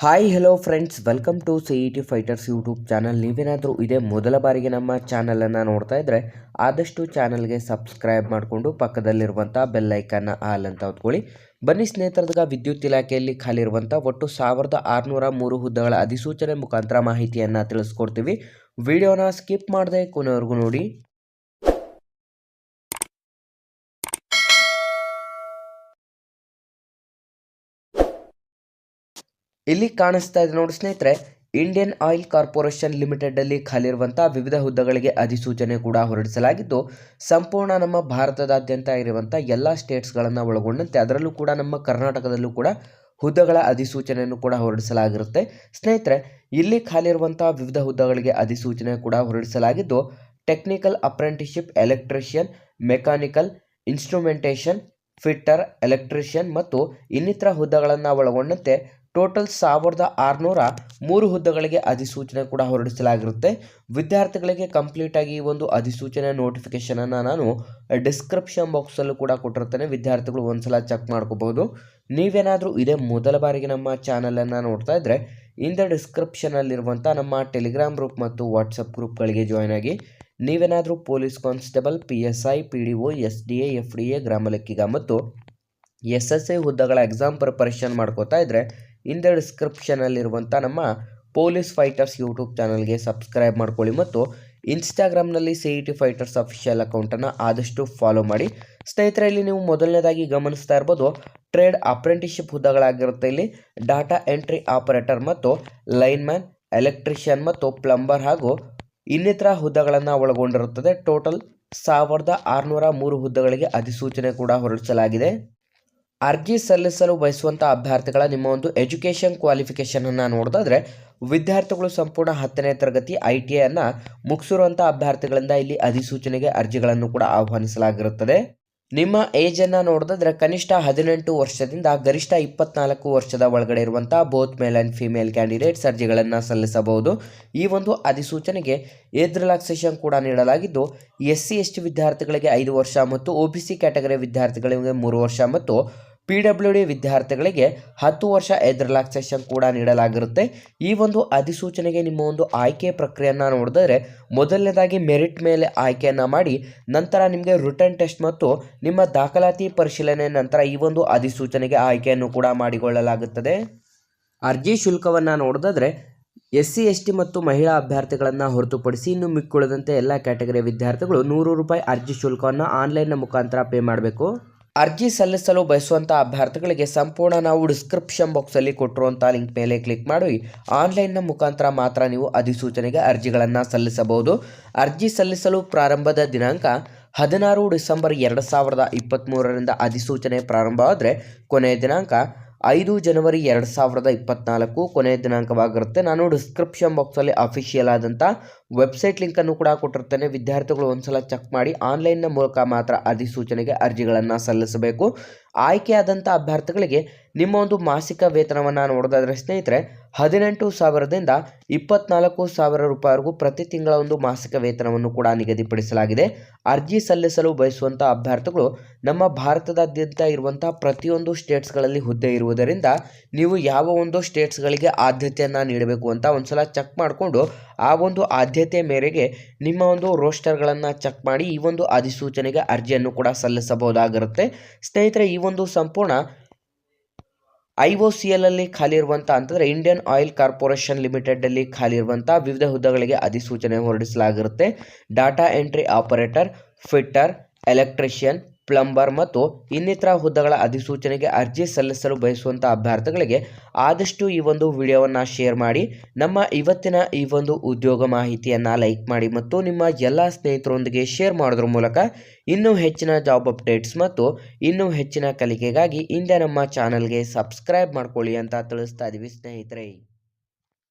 Hi hello friends welcome to C E T fighters YouTube channel ನೀವೇನಾದರೂ ಇದೇ ಮೊದಲ ಬಾರಿಗೆ ನಮ್ಮ ಚಾನಲನ್ನು ನೋಡ್ತಾ ಇದ್ದರೆ ಆದಷ್ಟು ಚಾನಲ್ಗೆ ಸಬ್ಸ್ಕ್ರೈಬ್ ಮಾಡಿಕೊಂಡು ಪಕ್ಕದಲ್ಲಿರುವಂಥ ಬೆಲ್ಲೈಕನ್ನ ಆಲ್ ಅಂತ ಹೊತ್ಕೊಳ್ಳಿ. ಬನ್ನಿ ಸ್ನೇಹಿತರದಾಗ ವಿದ್ಯುತ್ ಇಲಾಖೆಯಲ್ಲಿ ಖಾಲಿ ಇರುವಂಥ ಒಟ್ಟು ಸಾವಿರದ ಆರುನೂರ ಮೂರು ಹುದ್ದೆಗಳ ಅಧಿಸೂಚನೆ ಮುಖಾಂತರ ಮಾಹಿತಿಯನ್ನು ತಿಳಿಸ್ಕೊಡ್ತೀವಿ. ವಿಡಿಯೋನ ಸ್ಕಿಪ್ ಮಾಡದೆ ಕೊನೆವರೆಗೂ ನೋಡಿ. ಇಲ್ಲಿ ಕಾಣಿಸ್ತಾ ಇದೆ ನೋಡಿ ಸ್ನೇಹಿತರೆ ಇಂಡಿಯನ್ ಆಯಿಲ್ ಕಾರ್ಪೊರೇಷನ್ ಲಿಮಿಟೆಡ್ ಅಲ್ಲಿ ಖಾಲಿ ಇರುವಂತಹ ವಿವಿಧ ಹುದ್ದೆಗಳಿಗೆ ಅಧಿಸೂಚನೆ ಕೂಡ ಹೊರಡಿಸಲಾಗಿದ್ದು, ಸಂಪೂರ್ಣ ನಮ್ಮ ಭಾರತದಾದ್ಯಂತ ಇರುವಂತಹ ಎಲ್ಲ ಸ್ಟೇಟ್ಸ್ಗಳನ್ನು ಒಳಗೊಂಡಂತೆ ಅದರಲ್ಲೂ ಕೂಡ ನಮ್ಮ ಕರ್ನಾಟಕದಲ್ಲೂ ಕೂಡ ಹುದ್ದೆಗಳ ಅಧಿಸೂಚನೆಯನ್ನು ಕೂಡ ಹೊರಡಿಸಲಾಗಿರುತ್ತೆ. ಸ್ನೇಹಿತರೆ, ಇಲ್ಲಿ ಖಾಲಿ ಇರುವಂತಹ ವಿವಿಧ ಹುದ್ದೆಗಳಿಗೆ ಅಧಿಸೂಚನೆ ಕೂಡ ಹೊರಡಿಸಲಾಗಿದ್ದು technical apprenticeship electrician mechanical instrumentation fitter electrician ಮತ್ತು ಇನ್ನಿತರ ಹುದ್ದೆಗಳನ್ನು ಒಳಗೊಂಡಂತೆ ಟೋಟಲ್ ಸಾವಿರದ ಆರುನೂರ ಮೂರು ಹುದ್ದೆಗಳಿಗೆ ಅಧಿಸೂಚನೆ ಕೂಡ ಹೊರಡಿಸಲಾಗಿರುತ್ತೆ. ವಿದ್ಯಾರ್ಥಿಗಳಿಗೆ ಕಂಪ್ಲೀಟಾಗಿ ಈ ಒಂದು ಅಧಿಸೂಚನೆ ನೋಟಿಫಿಕೇಶನನ್ನು ನಾನು ಡಿಸ್ಕ್ರಿಪ್ಷನ್ ಬಾಕ್ಸಲ್ಲೂ ಕೂಡ ಕೊಟ್ಟಿರ್ತೇನೆ. ವಿದ್ಯಾರ್ಥಿಗಳು ಒಂದ್ಸಲ ಚೆಕ್ ಮಾಡ್ಕೋಬಹುದು. ನೀವೇನಾದರೂ ಇದೇ ಮೊದಲ ಬಾರಿಗೆ ನಮ್ಮ ಚಾನಲನ್ನು ನೋಡ್ತಾ ಇದ್ದರೆ ಇಂದ ಡಿಸ್ಕ್ರಿಪ್ಷನಲ್ಲಿರುವಂಥ ನಮ್ಮ ಟೆಲಿಗ್ರಾಮ್ ಗ್ರೂಪ್ ಮತ್ತು ವಾಟ್ಸಪ್ ಗ್ರೂಪ್ಗಳಿಗೆ ಜಾಯ್ನ್ ಆಗಿ, ನೀವೇನಾದರೂ police constable, P S I, P D O, S D A, F D A, ಗ್ರಾಮ ಲೆಕ್ಕಿಗ ಮತ್ತು ಎಸ್ ಎಸ್ ಐ ಹುದ್ದೆಗಳ ಎಕ್ಸಾಮ್ ಪ್ರಿಪರೇಷನ್ ಮಾಡ್ಕೋತಾ ಇದ್ದರೆ ಇಂದ ಡಿಸ್ಕ್ರಿಪ್ಷನಲ್ಲಿರುವಂಥ ನಮ್ಮ ಪೊಲೀಸ್ ಫೈಟರ್ಸ್ ಯೂಟ್ಯೂಬ್ ಚಾನಲ್ಗೆ ಸಬ್ಸ್ಕ್ರೈಬ್ ಮಾಡ್ಕೊಳ್ಳಿ ಮತ್ತು ಇನ್ಸ್ಟಾಗ್ರಾಮ್ನಲ್ಲಿ C E T fighters official ಅಕೌಂಟನ್ನು ಆದಷ್ಟು ಫಾಲೋ ಮಾಡಿ. ಸ್ನೇಹಿತರೆ, ಇಲ್ಲಿ ನೀವು ಮೊದಲನೇದಾಗಿ ಗಮನಿಸ್ತಾ ಇರ್ಬೋದು ಟ್ರೇಡ್ ಅಪ್ರೆಂಟಿಶಿಪ್ ಹುದ್ದೆಗಳಾಗಿರುತ್ತೆ. ಇಲ್ಲಿ ಡಾಟಾ ಎಂಟ್ರಿ ಆಪರೇಟರ್ ಮತ್ತು ಲೈನ್ಮ್ಯಾನ್ ಎಲೆಕ್ಟ್ರಿಷಿಯನ್ ಮತ್ತು ಪ್ಲಂಬರ್ ಹಾಗೂ ಇನ್ನಿತರ ಹುದ್ದೆಗಳನ್ನು ಒಳಗೊಂಡಿರುತ್ತದೆ. ಟೋಟಲ್ ಸಾವಿರದ ಆರುನೂರ ಮೂರು ಹುದ್ದೆಗಳಿಗೆ ಅಧಿಸೂಚನೆ ಕೂಡ ಹೊರಡಿಸಲಾಗಿದೆ. ಅರ್ಜಿ ಸಲ್ಲಿಸಲು ಬಯಸುವಂಥ ಅಭ್ಯರ್ಥಿಗಳ ನಿಮ್ಮ ಒಂದು ಎಜುಕೇಷನ್ ಕ್ವಾಲಿಫಿಕೇಷನನ್ನು ನೋಡೋದಾದರೆ ವಿದ್ಯಾರ್ಥಿಗಳು ಸಂಪೂರ್ಣ ಹತ್ತನೇ ತರಗತಿ ಐ ಟಿ ಐಯನ್ನು ಮುಗಿಸಿರುವಂಥ ಅಭ್ಯರ್ಥಿಗಳಿಂದ ಇಲ್ಲಿ ಅಧಿಸೂಚನೆಗೆ ಅರ್ಜಿಗಳನ್ನು ಕೂಡ ಆಹ್ವಾನಿಸಲಾಗಿರುತ್ತದೆ. ನಿಮ್ಮ ಏಜನ್ನು ನೋಡೋದಾದ್ರೆ ಕನಿಷ್ಠ ಹದಿನೆಂಟು ವರ್ಷದಿಂದ ಗರಿಷ್ಠ ಇಪ್ಪತ್ನಾಲ್ಕು ವರ್ಷದ ಒಳಗಡೆ ಇರುವಂಥ both male and female candidates ಅರ್ಜಿಗಳನ್ನು ಸಲ್ಲಿಸಬಹುದು. ಈ ಒಂದು ಅಧಿಸೂಚನೆಗೆ ಏಜ್ ರಿಲ್ಯಾಕ್ಸೇಷನ್ ಕೂಡ ನೀಡಲಾಗಿದ್ದು ಎಸ್ ಸಿ ಎಸ್ ಟಿ ವಿದ್ಯಾರ್ಥಿಗಳಿಗೆ ಐದು ವರ್ಷ ಮತ್ತು ಒ ಬಿ ಸಿ ಕ್ಯಾಟಗರಿ ವಿದ್ಯಾರ್ಥಿಗಳಿಗೆ ಮೂರು ವರ್ಷ ಮತ್ತು ಪಿ ಡಬ್ಲ್ಯೂ ಡಿ ವಿದ್ಯಾರ್ಥಿಗಳಿಗೆ ಹತ್ತು ವರ್ಷ ಏಜ್ ರಿಲ್ಯಾಕ್ಸೇಷನ್ ಕೂಡ ನೀಡಲಾಗಿರುತ್ತೆ. ಈ ಒಂದು ಅಧಿಸೂಚನೆಗೆ ನಿಮ್ಮ ಒಂದು ಆಯ್ಕೆ ಪ್ರಕ್ರಿಯೆಯನ್ನು ನೋಡಿದ್ರೆ ಮೊದಲನೇದಾಗಿ ಮೆರಿಟ್ ಮೇಲೆ ಆಯ್ಕೆಯನ್ನು ಮಾಡಿ, ನಂತರ ನಿಮಗೆ ರಿಟರ್ನ್ ಟೆಸ್ಟ್ ಮತ್ತು ನಿಮ್ಮ ದಾಖಲಾತಿ ಪರಿಶೀಲನೆ ನಂತರ ಈ ಒಂದು ಅಧಿಸೂಚನೆಗೆ ಆಯ್ಕೆಯನ್ನು ಕೂಡ ಮಾಡಿಕೊಳ್ಳಲಾಗುತ್ತದೆ. ಅರ್ಜಿ ಶುಲ್ಕವನ್ನು ನೋಡಿದ್ರೆ ಎಸ್ ಸಿ ಎಸ್ ಟಿ ಮತ್ತು ಮಹಿಳಾ ಅಭ್ಯರ್ಥಿಗಳನ್ನು ಹೊರತುಪಡಿಸಿ ಇನ್ನು ಮಿಕ್ಕುಳಿದಂತೆ ಎಲ್ಲ ಕ್ಯಾಟಗರಿಯ ವಿದ್ಯಾರ್ಥಿಗಳು ನೂರು ರೂಪಾಯಿ ಅರ್ಜಿ ಶುಲ್ಕವನ್ನು ಆನ್ಲೈನ್ನ ಮುಖಾಂತರ ಪೇ ಮಾಡಬೇಕು. ಅರ್ಜಿ ಸಲ್ಲಿಸಲು ಬಯಸುವಂಥ ಅಭ್ಯರ್ಥಿಗಳಿಗೆ ಸಂಪೂರ್ಣ ನಾವು ಡಿಸ್ಕ್ರಿಪ್ಷನ್ ಬಾಕ್ಸಲ್ಲಿ ಕೊಟ್ಟಿರುವಂಥ ಲಿಂಕ್ ಮೇಲೆ ಕ್ಲಿಕ್ ಮಾಡಿ. ಆನ್ಲೈನ್ನ ಮುಖಾಂತರ ಮಾತ್ರ ನೀವು ಅಧಿಸೂಚನೆಗೆ ಅರ್ಜಿಗಳನ್ನು ಸಲ್ಲಿಸಬಹುದು. ಅರ್ಜಿ ಸಲ್ಲಿಸಲು ಪ್ರಾರಂಭದ ದಿನಾಂಕ ಹದಿನಾರು ಡಿಸೆಂಬರ್ ಎರಡು ಸಾವಿರದ ಇಪ್ಪತ್ತ್ಮೂರರಿಂದ ಅಧಿಸೂಚನೆ ಪ್ರಾರಂಭವಾದರೆ ಕೊನೆಯ ದಿನಾಂಕ ಐದು ಜನವರಿ ಎರಡು ಸಾವಿರದ ಇಪ್ಪತ್ನಾಲ್ಕು ಕೊನೆಯ ದಿನಾಂಕವಾಗಿರುತ್ತೆ. ನಾನು ಡಿಸ್ಕ್ರಿಪ್ಷನ್ ಬಾಕ್ಸಲ್ಲಿ ಅಫಿಷಿಯಲ್ ಆದಂಥ ವೆಬ್ಸೈಟ್ ಲಿಂಕನ್ನು ಕೂಡ ಕೊಟ್ಟಿರ್ತೇನೆ. ವಿದ್ಯಾರ್ಥಿಗಳು ಒಂದ್ಸಲ ಚೆಕ್ ಮಾಡಿ ಆನ್ಲೈನ್ನ ಮೂಲಕ ಮಾತ್ರ ಅಧಿಸೂಚನೆಗೆ ಅರ್ಜಿಗಳನ್ನು ಸಲ್ಲಿಸಬೇಕು. ಆಯ್ಕೆಯಾದಂಥ ಅಭ್ಯರ್ಥಿಗಳಿಗೆ ನಿಮ್ಮ ಒಂದು ಮಾಸಿಕ ವೇತನವನ್ನು ನೋಡೋದಾದರೆ, ಸ್ನೇಹಿತರೆ, ಹದಿನೆಂಟು ಸಾವಿರದಿಂದ ಇಪ್ಪತ್ನಾಲ್ಕು ಸಾವಿರ ರೂಪಾಯಿವರೆಗೂ ಪ್ರತಿ ತಿಂಗಳ ಒಂದು ಮಾಸಿಕ ವೇತನವನ್ನು ಕೂಡ ನಿಗದಿಪಡಿಸಲಾಗಿದೆ. ಅರ್ಜಿ ಸಲ್ಲಿಸಲು ಬಯಸುವಂಥ ಅಭ್ಯರ್ಥಿಗಳು ನಮ್ಮ ಭಾರತದಾದ್ಯಂತ ಇರುವಂಥ ಪ್ರತಿಯೊಂದು ಸ್ಟೇಟ್ಸ್ಗಳಲ್ಲಿ ಹುದ್ದೆ ಇರುವುದರಿಂದ, ನೀವು ಯಾವ ಒಂದು ಸ್ಟೇಟ್ಸ್ಗಳಿಗೆ ಆದ್ಯತೆಯನ್ನು ನೀಡಬೇಕು ಅಂತ ಒಂದ್ಸಲ ಚೆಕ್ ಮಾಡಿಕೊಂಡು ಆ ಒಂದು ಆದ್ಯತೆ ಮೇರೆಗೆ ನಿಮ್ಮ ಒಂದು ರೋಸ್ಟರ್ಗಳನ್ನು ಚೆಕ್ ಮಾಡಿ ಈ ಒಂದು ಅಧಿಸೂಚನೆಗೆ ಅರ್ಜಿಯನ್ನು ಕೂಡ ಸಲ್ಲಿಸಬಹುದಾಗಿರುತ್ತೆ. ಸ್ನೇಹಿತರೆ, ಈ ಒಂದು ಸಂಪೂರ್ಣ ಐ ಒ ಸಿ ಎಲ್ಲಲ್ಲಿ ಖಾಲಿ ಇರುವಂಥ ಅಂತಂದರೆ ಇಂಡಿಯನ್ ಆಯಿಲ್ ಕಾರ್ಪೊರೇಷನ್ ಲಿಮಿಟೆಡಲ್ಲಿ ಖಾಲಿ ಇರುವಂಥ ವಿವಿಧ ಹುದ್ದೆಗಳಿಗೆ ಅಧಿಸೂಚನೆ ಹೊರಡಿಸಲಾಗಿರುತ್ತೆ. Data entry operator, fitter, electrician plumber ಮತ್ತು ಇನ್ನಿತರ ಹುದ್ದೆಗಳ ಅಧಿಸೂಚನೆಗೆ ಅರ್ಜಿ ಸಲ್ಲಿಸಲು ಬಯಸುವಂಥ ಅಭ್ಯರ್ಥಿಗಳಿಗೆ ಆದಷ್ಟು ಈ ಒಂದು ವಿಡಿಯೋವನ್ನು ಶೇರ್ ಮಾಡಿ. ನಮ್ಮ ಇವತ್ತಿನ ಈ ಒಂದು ಉದ್ಯೋಗ ಮಾಹಿತಿಯನ್ನು ಲೈಕ್ ಮಾಡಿ ಮತ್ತು ನಿಮ್ಮ ಎಲ್ಲ ಸ್ನೇಹಿತರೊಂದಿಗೆ ಶೇರ್ ಮಾಡೋದ್ರ ಮೂಲಕ ಇನ್ನೂ ಹೆಚ್ಚಿನ ಜಾಬ್ ಅಪ್ಡೇಟ್ಸ್ ಮತ್ತು ಇನ್ನೂ ಹೆಚ್ಚಿನ ಕಲಿಕೆಗಾಗಿ ಇಂದೇ ನಮ್ಮ ಚಾನಲ್ಗೆ ಸಬ್ಸ್ಕ್ರೈಬ್ ಮಾಡ್ಕೊಳ್ಳಿ ಅಂತ ತಿಳಿಸ್ತಾ ಇದ್ದೀವಿ ಸ್ನೇಹಿತರೆ.